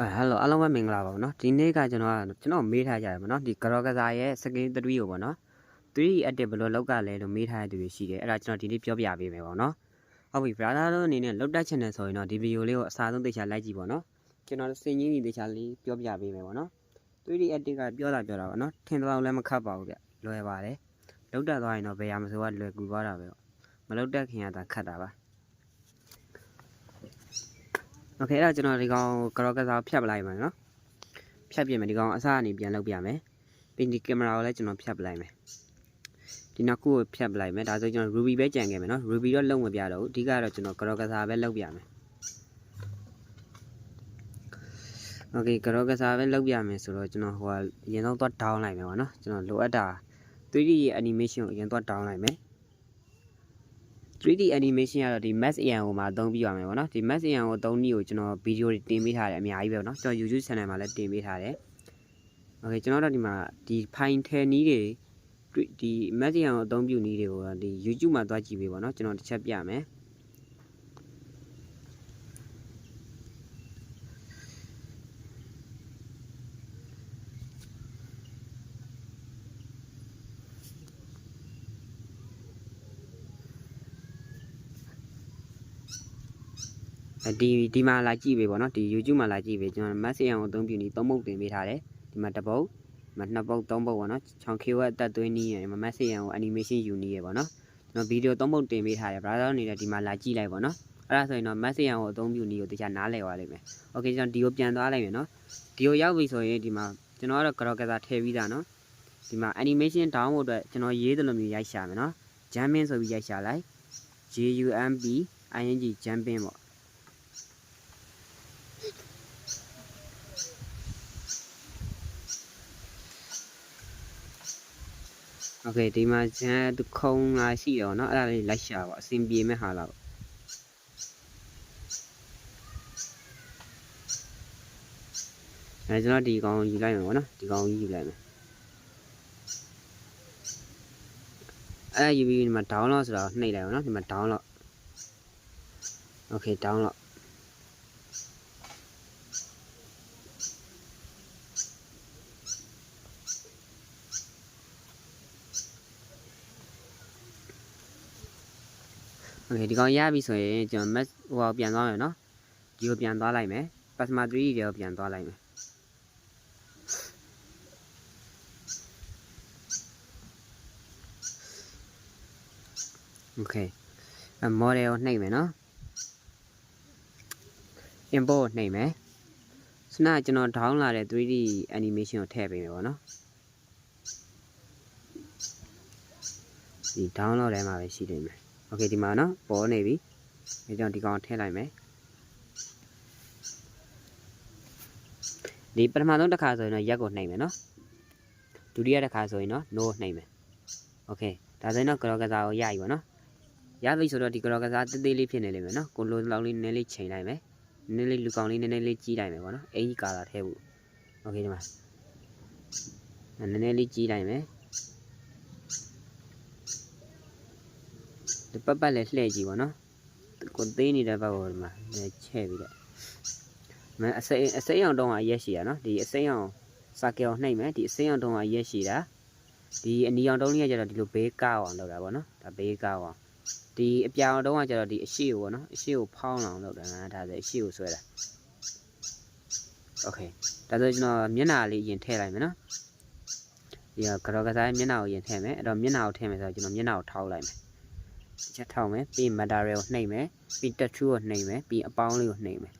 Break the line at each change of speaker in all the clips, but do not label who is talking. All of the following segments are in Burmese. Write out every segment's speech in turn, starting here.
အဲဟယ်လိုအားလုံးပဲမင်္ဂလာပါဘောနော်ဒီနေ့ကကျွန်တော်ကကျွန်တော်မေးထားကြတယ်ဗောနော်ဒီကရော့ကစားရဲ့ skin 3ကိုဗောနော် 3D active ဘယ်လိုလောက်ကလဲလို့မေးထားတဲ့သူတွေရှိတယ်အဲ့ဒါကျွန်တော်ဒီနေ့ပြောပြပေးမယ်ဗောနော်ဟုတ်ပြီ brother တို့အနေနဲ့လောက်တက်ချင်တယ်ဆိုရင်တော့ဒီဗီဒီယိုလေးကိုအစားဆုံးသေချာလိုက်ကြည့်ဗောနော်ကျွန်တော်စင်ကြီးကြီးသေချာလေးပြောပြပေးမယ်ဗောနော် 3D active ကပြောတာပြောတာဗောနော်ထင်တော့လည်းမခတ်ပါဘူးဗျလွယ်ပါတယ်လောက်တက်သွားရင်တော့ဘယ်ရမဆိုကလွယ်ကူသွားတာပဲဗောမလောက်တက်ခင်ကသာခတ်တာပါ โอเคအဲ့ဒါကျွန်တော်ဒီကောင်ကရော့ကစားဖြတ်ပလိုက်မယ်နော်ဖြတ်ပြမယ်ဒီကောင်အစအနေပြန်လုပ်ပြမယ်ပြီးဒီကင်မရာကိုလည်းကျွန်တော်ဖြတ်ပလိုက်မယ်ဒီနောက်ခုကိုဖြတ်ပလိုက်မယ်ဒါဆိုကျွန်တော် Ruby ပဲကြံခဲ့မယ်နော် Ruby တော့လုံးမပြတော့ဘူးအဓိကတော့ကျွန်တော်ကရော့ကစားပဲလုပ်ပြမယ်โอเคကရော့ကစားပဲလုပ်ပြမယ်ဆိုတော့ကျွန်တော်ဟိုကအရင်ဆုံးသွား down လိုက်မယ်ပေါ့နော်ကျွန်တော်လိုအပ်တာ 3D ရဲ့ animation ကိုအရင်သွား down လိုက်မယ် 3D animation ကတော့ဒီ Max AN ကိုမှာအသုံးပြရမယ်ပေါ့နော်ဒီ Max AN ကိုအသုံးနည်းကိုကျွန်တော်ဗီဒီယိုတွေတင်ပေးထားတယ်အများကြီးပဲပေါ့နော်ကျွန်တော် YouTube channel မှာလည်းတင်ပေးထားတယ်။ Okay ကျွန်တော်တို့ဒီမှာဒီ file ထဲနည်းတွေဒီ Max AN ကိုအသုံးပြုနည်းတွေကိုဒီ YouTube မှာသွားကြည့်ပေးပေါ့နော်ကျွန်တော်တစ်ချက်ပြမယ် ဒီဒီမှာလာကြည့်ပေးပေါ့နော်ဒီ YouTube မှာလာကြည့်ပေးကျွန်တော် Max AN ကိုအသုံးပြုနည်းသုံးပုတ်တင်ပေးထားတယ်ဒီမှာတစ်ပုတ်ဒီမှာနှစ်ပုတ်သုံးပုတ်ပေါ့နော်ချောင် KW အသက်သွင်းနည်းရယ်ဒီမှာ Max AN ကို animation ယူနည်းရယ်ပေါ့နော်ကျွန်တော်ဗီဒီယိုသုံးပုတ်တင်ပေးထားတယ် brother အနေနဲ့ဒီမှာလာကြည့်လိုက်ပေါ့နော်အဲ့ဒါဆိုရင်တော့ Max AN ကိုအသုံးပြုနည်းကိုတခြားနားလည်သွားလိမ့်မယ် Okay ကျွန်တော်ဒီကိုပြန်သွားလိုက်မယ်နော်ဒီကိုရောက်ပြီဆိုရင်ဒီမှာကျွန်တော်ကတော့ Grok ကစားထည့်ပြီးသားနော်ဒီမှာ animation download အတွက်ကျွန်တော်ရေးသလိုမျိုးရိုက်ရှာမယ်နော် jumping ဆိုပြီးရိုက်ရှာလိုက် J U M B I N G jumping ပေါ့ โอเคဒီမှာကျန်တခုံလာရှိတော့เนาะအဲ့ဒါလေးလိုက်ရှာပါအဆင်ပြေမဲ့ဟာလောက်အဲကျွန်တော်ဒီကောင်ယူလိုက်မယ်ဗောနော်ဒီကောင်ယူလိုက်မယ်အဲ့ယူပြီးဒီမှာ download ဆိုတာနှိပ်လိုက်ပါနော်ဒီမှာ download โอเค download โอเคဒီကောင်ရပြီဆိုရင်ကျွန်တော် mess ဟိုပြန်သွားမယ်နော်ဒီကိုပြန်သွားလိုက်မယ် Plasma 3တွေကိုပြန်သွားလိုက်မယ်โอเคအ model ကိုနှိပ်မယ်နော် import ကိုနှိပ်မယ်စနကျွန်တော် down လာတဲ့ 3D animation ကိုထည့်ပေးမယ်ပေါ့နော်ဒီ download ထဲမှာပဲရှိနေမယ် โอเคဒီမှာနော်ပေါ်နေပြီအဲကြောင့်ဒီကောင်ထည့်လိုက်မယ်ဒီပထမဆုံးတစ်ခါဆိုရင်တော့ရက်ကိုနှိပ်မယ်နော်ဒုတိယတစ်ခါဆိုရင်တော့ no နှိပ်မယ်โอเคဒါဆိုရင်တော့ကရောကစားကိုရပြီပေါ့နော်ရပြီဆိုတော့ဒီကရောကစားတေးသေးလေးဖြစ်နေလိမ့်မယ်နော်ကိုလိုလောက်လေးနည်းနည်းလေးချိန်လိုက်မယ်နည်းနည်းလေးလူကောင်လေးနည်းနည်းလေးကြီးလိုက်မယ်ပေါ့နော်အင်ကြီးကာလာထည့်ဖို့โอเคဒီမှာနည်းနည်းလေးကြီးလိုက်မယ် ဒီပတ်ပတ်လည်းလှည့်ကြည့်ပါနော်ကိုသေးနေတဲ့ဘက်ကိုဒီမှာလည်းချဲ့ပြီးတော့မအစိမ်းအစိမ်းအောင်တုံးကအရက်ရှိတာနော်ဒီအစိမ်းအောင်စာကဲအောင်နှိပ်မယ်ဒီအစိမ်းအောင်တုံးကအရက်ရှိတာဒီအနီအောင်တုံးလေးကကျတော့ဒီလိုဘေးကောက်အောင်လုပ်တာပေါ့နော်ဒါဘေးကောက်အောင်ဒီအပြောင်တုံးကကျတော့ဒီအရှိကိုပေါ့နော်အရှိကိုဖောင်းအောင်လုပ်တာဒါဆိုအရှိကိုဆွဲတာโอเคဒါဆိုကျွန်တော်မျက်နှာလေးအရင်ထည့်လိုက်မယ်နော်ဒီကကြောကစားမျက်နှာကိုရင်ထည့်မယ်အဲ့တော့မျက်နှာကိုထည့်မယ်ဆိုတော့ကျွန်တော်မျက်နှာကိုထောက်လိုက်မယ် ချက်ထောက်မယ်ပြီး material ကိုနှိပ်မယ်ပြီးတက်ထူးကိုနှိပ်မယ်ပြီးအပေါင်းလေးကိုနှိပ်မယ်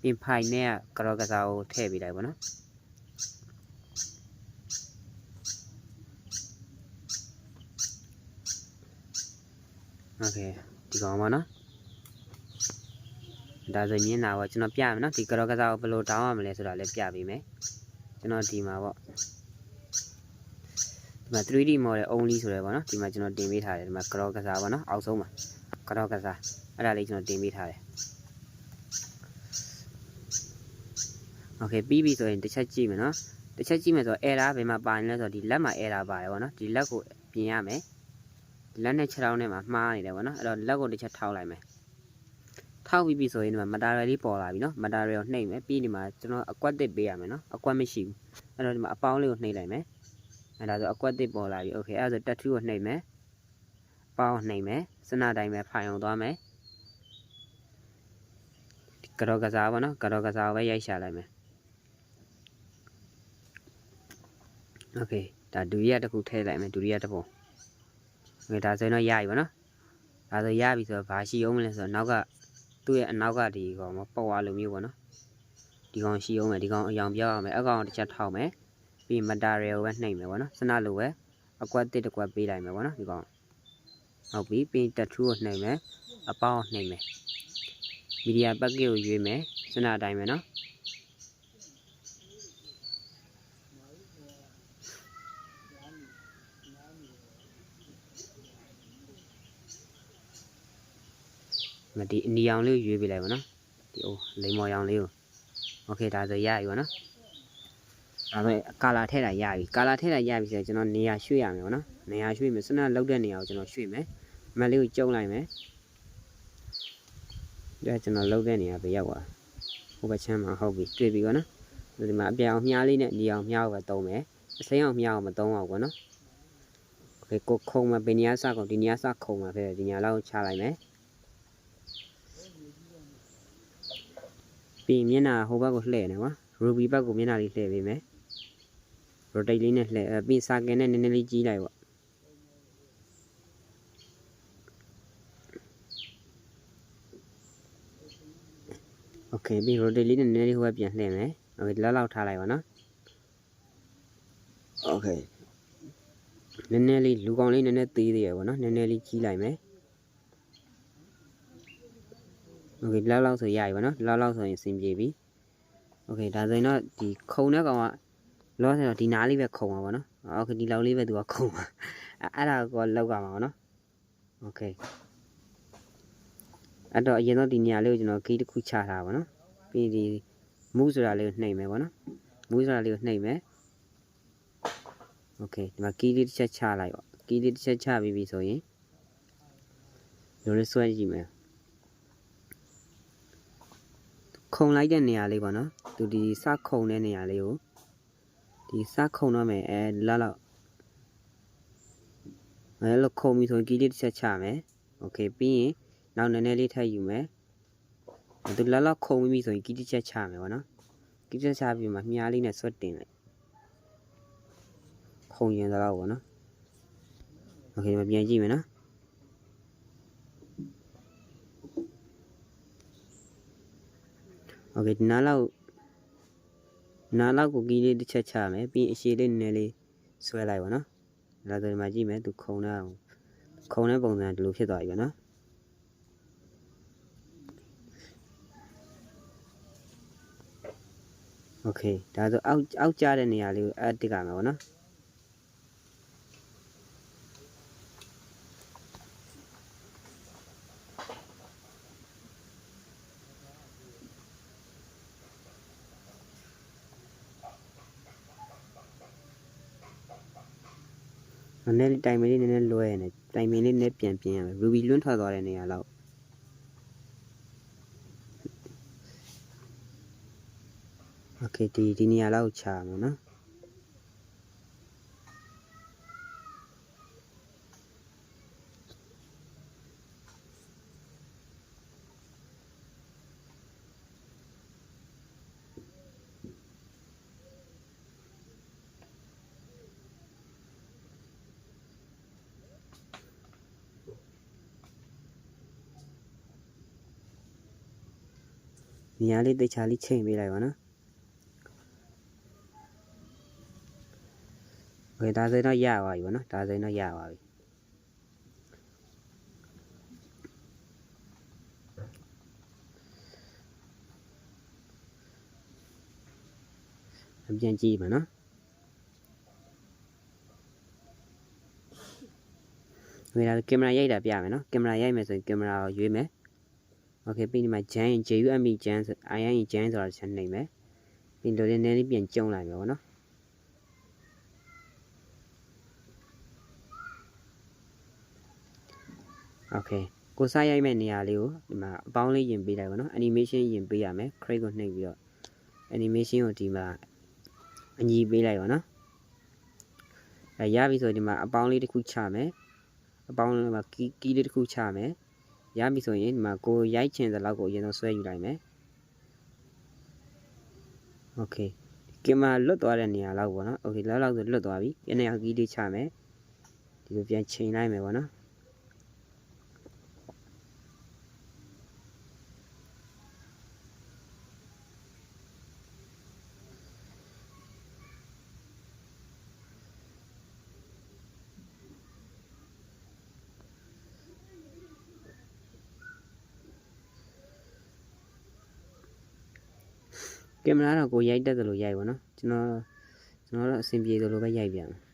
ပြီးဖိုင်နဲ့ကကြောကစားကိုထည့်ပေးလိုက်ပါနော်โอเคဒီကောင်ပါနော်ဒါဆိုမျက်နှာပေါ့ကျွန်တော်ပြမယ်နော်ဒီကရောကစားကိုဘယ်လိုတောင်းရမလဲဆိုတာလည်းပြပေးမယ်ကျွန်တော်ဒီမှာပေါ့ ဒီမှာ 3D model only ဆိုရဲပေါ့နော်ဒီမှာကျွန်တော်တင်ပေးထားတယ်ဒီမှာ cross ကစားပေါ့နော်အောက်ဆုံးမှာ cross ကစားအဲ့ဒါလေးကျွန်တော်တင်ပေးထားတယ် okay ပြီးပြီဆိုရင်တစ်ချက်ကြည့်မယ်နော်တစ်ချက်ကြည့်မယ်ဆိုတော့ error ဘယ်မှာပါနေလဲဆိုတော့ဒီလက်မှာ error ပါတယ်ပေါ့နော်ဒီလက်ကိုပြင်ရမယ်လက်နဲ့ခြေထောက်နဲ့မှာမှားနေတယ်ပေါ့နော်အဲ့တော့လက်ကိုတစ်ချက်ထောက်လိုက်မယ်ထောက်ပြီးပြီဆိုရင်ဒီမှာ material လေးပေါ်လာပြီနော် material ကိုနှိပ်မယ်ပြီးဒီမှာကျွန်တော်အကွက်သစ်ပေးရမယ်နော်အကွက်မရှိဘူးအဲ့တော့ဒီမှာအပေါင်းလေးကိုနှိပ်လိုက်မယ် အဲ့ဒါဆိုအကွက်တစ်ပေါ်လာပြီโอเคအဲ့ဒါဆိုတက်ထူးကိုနှိပ်မယ်အပေါင်းနှိပ်မယ်စနတိုင်းပဲဖိုင်အောင်သွားမယ်ကတော့ကစားပါနော်ကတော့ကစားပဲရိုက်ရှာလိုက်မယ်โอเคဒါဒုတိယတစ်ခုထည့်လိုက်မယ်ဒုတိယတစ်ပုံโอเคဒါဆိုရင်တော့ရပြီပါနော်ဒါဆိုရပြီဆိုတော့ဘာရှိအောင်မလဲဆိုတော့နောက်ကသူ့ရဲ့အနောက်ကဒီကောင်မပေါ်သွားလိုမျိုးပေါ့နော်ဒီကောင်ရှိအောင်မယ်ဒီကောင်အယောင်ပြောက်အောင်မယ်အကောင်တစ်ချက်ထောက်မယ် ပြီးမတာရယ်ကိုပဲနှိပ်မယ်ပေါ့နော်စနလိုပဲအကွက်တစ်တစ်ကွက်ပေးလိုက်မယ်ပေါ့နော်ဒီကောင်ဟုတ်ပြီပြီးတက်ထူးကိုနှိပ်မယ်အပေါင်းနှိပ်မယ်မီဒီယာပက်ကစ်ကိုရွေးမယ်စနအတိုင်းပဲနော်မဒီအနီအောင်လေးကိုရွေးပေးလိုက်ပါနော်ဒီအိုးလိမ္မော်ရောင်လေးကိုโอเคဒါဆိုရပြီပါနော် ဒါဆိုကာလာထည့်တာရပြီကာလာထည့်တာရပြီဆိုတော့ကျွန်တော်နေရာရွှေ့ရမယ်ပေါ့နော်နေရာရွှေ့မယ်စနလောက်တဲ့နေရာကိုကျွန်တော်ရွှေ့မယ်မက်လေးကိုကျုံလိုက်မယ်ဒါကျွန်တော်လောက်တဲ့နေရာပဲရောက်သွားဟိုဘက်ချမ်းမှာဟုတ်ပြီတွေ့ပြီပေါ့နော်ဒီမှာအပြောင်မြားလေးနဲ့နေအောင်မြားကိုပဲတုံးမယ်အစိမ်းအောင်မြားကိုမတုံးအောင်ပေါ့နော်โอเคကိုခုံမှာပင်နေရာစကုန်ဒီနေရာစခုံမှာပဲဒီနေရာလောက်ချလိုက်မယ် ပြီးမျက်နှာဟိုဘက်ကိုလှည့်နေကွာ ruby ဘက်ကိုမျက်နှာလေးလှည့်ပေးမယ် rotate လေးနဲ့လှည့်အဲပြီး circle နဲ့နည်းနည်းလေးကြီးလိုက်ပေါ့ okay ပြီး rotate လေးနဲ့နည်းနည်းလေးဟိုဘက်ပြန်လှည့်မယ် okay လောက်လောက်ထားလိုက်ပါနော် okay နည်းနည်းလေးလူကောင်လေးနည်းနည်းသေးသေးရပေါ့နော်နည်းနည်းလေးကြီးလိုက်မယ် โอเคဒီလောက်လောက်ဆိုရပြီဗောနော်ဒီလောက်လောက်ဆိုရင်အဆင်ပြေပြီโอเคဒါဆိုရင်တော့ဒီခုံတဲ့ကောင်က လောဆယ်တော့ဒီနားလေးပဲခုံပါဗောနော်โอเคဒီလောက်လေးပဲသူကခုံပါအဲ့အဲ့ဒါကိုလောက်ကမှာဗောနော်โอเคအဲ့တော့အရင်တော့ဒီနေရာလေးကိုကျွန်တော်ဂိတ်တစ်ခုချထားပါဗောနော်ပြီးဒီမူးဆိုတာလေးကိုနှိပ်မယ်ဗောနော်မူးဆိုတာလေးကိုနှိပ်မယ်โอเคဒီမှာကီးလေးတစ်ချက်ချလိုက်ဗောကီးလေးတစ်ချက်ချပြီးပြီဆိုရင်ဒီလိုဆွဲကြည့်မယ် ခုံလိုက်တဲ့နေရာလေးပေါ့နော်သူဒီစခုံတဲ့နေရာလေးကို ဒီစခုံတော့မယ်အဲလောက်လောက်အဲလိုခုံပြီဆိုရင်ကီးလေးတစ်ချက်ချမယ်โอเคပြီးရင်နောက်နည်းနည်းလေးထပ်ယူမယ်သူလောက်လောက်ခုံပြီးပြီဆိုရင်ကီးတစ်ချက်ချမယ်ပေါ့နော်ကီးတစ်ချက်ချပြီးမှမြားလေးနဲ့ဆွတ်တင်လိုက်ခုံရင်တော့ပေါ့နော်โอเคဒီမှာပြန်ကြည့်မယ်နော် โอเคဒီနားလောက် နားလောက်ကိုကီးလေးတစ်ချက်ချမယ်ပြီးရင်အရှည်လေးနည်းနည်းလေးဆွဲလိုက်ပါနော်ဒါဆိုဒီမှာကြည့်မယ်သူခုံတဲ့ခုံတဲ့ပုံစံဒီလိုဖြစ်သွားပြီပဲနော်โอเคဒါဆိုအောက်အောက်ကျတဲ့နေရာလေးကိုအပ်တစ်ကမယ်ဗောနော် နည်းနည်းလေးတိုင်မလေးနည်းနည်းလွဲနေတိုင်မလေးနည်းနည်းပြန်ပြင်ရမယ် ruby လွန်းထွက်သွားတဲ့နေရာလောက်โอเคဒီဒီနေရာလောက်ချာမယ်နော် နေရာလေးတိတ်ချာလေးချိန်ပေးလိုက်ပါနော်โอเคဒါဆိုရင်တော့ရပါပြီဗောနော်ဒါဆိုရင်တော့ရပါပြီအပြန်ကြည့်ပါနော်ဝေးလာကင်မရာရိုက်တာပြမယ်နော်ကင်မရာရိုက်မယ်ဆိုရင်ကင်မရာကိုရွေးမယ် โอเคပြီးဒီမှာဂျန်ရင် JUMB ဂျန်ဆို IN ဂျန်ဆိုတာချက်နှိမ့်မယ်ပြီးလိုလေးနည်းလေးပြန်ကျုံလိုက်မယ်ဗောနော်โอเค ကိုစားရိုက်မဲ့နေရာလေးကိုဒီမှာအပေါင်းလေးယင်ပေးလိုက်ပါနော် animation ယင်ပေးရမယ် crate ကိုနှိပ်ပြီးတော့ animation ကိုဒီမှာအညီပေးလိုက်ပါနော်အဲရပြီဆိုဒီမှာအပေါင်းလေးတစ်ခုချမယ်အပေါင်းလေးမှာကီးကီးလေးတစ်ခုချမယ် ရပြီဆိုရင်ဒီမှာကိုရိုက်ချင်တဲ့လောက်ကိုအရင်ဆုံးဆွဲယူလိုက်မယ်โอเคကင်မရာလွတ်သွားတဲ့နေရာလောက်ပေါ့နော်โอเคလောက်လောက်ဆိုလွတ်သွားပြီပြန်နေအောင်ကီးလေးချမယ်ဒီလိုပြန်ချိန်လိုက်မယ်ပေါ့နော် ကင်မရာတော့ကိုရိုက်တတ်တယ်လို့ရိုက်ပါနော်ကျွန်တော်ကျွန်တော်တော့အဆင်ပြေတယ်လို့ပဲရိုက်ပြန်မယ်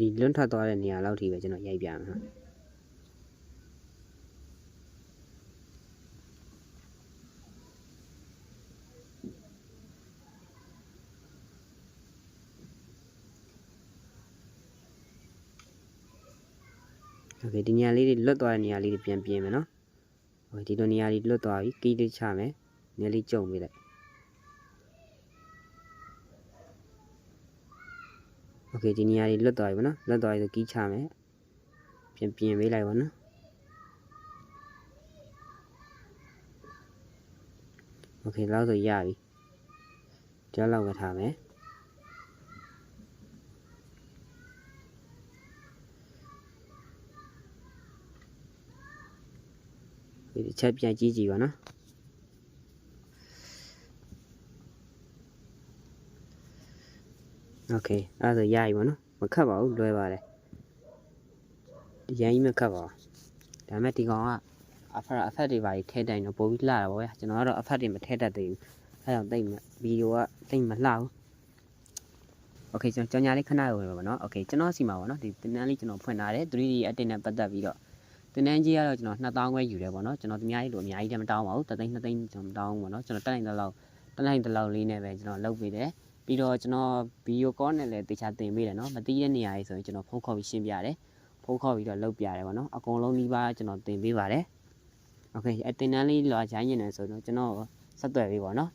ဒီလွန့်ထွက်သွားတဲ့နေရာလောက်ထိပဲကျွန်တော်ရိုက်ပြမ โอเคဒီနေရာလေးတွေလွတ်သွားတဲ့နေရာလေးတွေပြန်ပြင်မယ်နော်โอเคဒီလိုနေရာလေးလွတ်သွားပြီကီးလေးချမယ်နေရာလေးကြုံပေးလိုက်โอเคဒီနေရာလေးလွတ်သွားပြီဗောနော်လွတ်သွားပြီဆိုကီးချမယ်ပြန်ပြင်ပေးလိုက်ပါနော်โอเคလောက်ဆိုရပြီကြောက်လောက်ကထားမယ် ဒီတစ်ချက်ပြန်ကြည့်ကြည့်ပါနော်โอเคအဲ့ဒါဆိုရပြီပါနော်မခတ်ပါဘူးလွယ်ပါတယ်ဒီရန်ကြီးမခတ်ပါဘူးဒါပေမဲ့ဒီကောင်ကအဖက်အဖက်တွေပါထည့်တိုင်းတော့ပိုပြီးလှတာပေါ့ဗျာကျွန်တော်ကတော့အဖက်တွေမထည့်တတ်သေးဘူးအဲကြောင့်တိတ်ဗီဒီယိုကတိတ်မလှဘူးโอเคကျွန်တော်ကြောင်ညာလေးခဏဝင်ပါပါနော်โอเคကျွန်တော်စီမှာပါနော်ဒီတင်တန်းလေးကျွန်တော်ဖွင့်ထားတယ် 3D အတင်နဲ့ပတ်သက်ပြီးတော့ တင်တန်းကြီးကတော့ကျွန်တော်2000ခွဲယူတယ်ပေါ့နော်ကျွန်တော်သူများကြီးလိုအများကြီးတည်းမတောင်းပါဘူးတသိန်း2သိန်းကျွန်တော်မတောင်းဘူးပေါ့နော်ကျွန်တော်တက်နိုင်တဲ့လောက်တက်နိုင်တဲ့လောက်လေးနဲ့ပဲကျွန်တော်လုပ်ပေးတယ်ပြီးတော့ကျွန်တော်ဗီဒီယိုကောနဲ့လည်းတေချာတင်ပေးတယ်နော်မသိတဲ့နေရာကြီးဆိုရင်ကျွန်တော်ဖုန်းခေါ်ပြီးရှင်းပြတယ်ဖုန်းခေါ်ပြီးတော့လုပ်ပြတယ်ပေါ့နော်အကုန်လုံးနှီးပါကျွန်တော်တင်ပေးပါတယ်โอเคအတင်တန်းလေးလာချိုင်းနေတယ်ဆိုတော့ကျွန်တော်ဆက်သွယ်ပေးပါနော်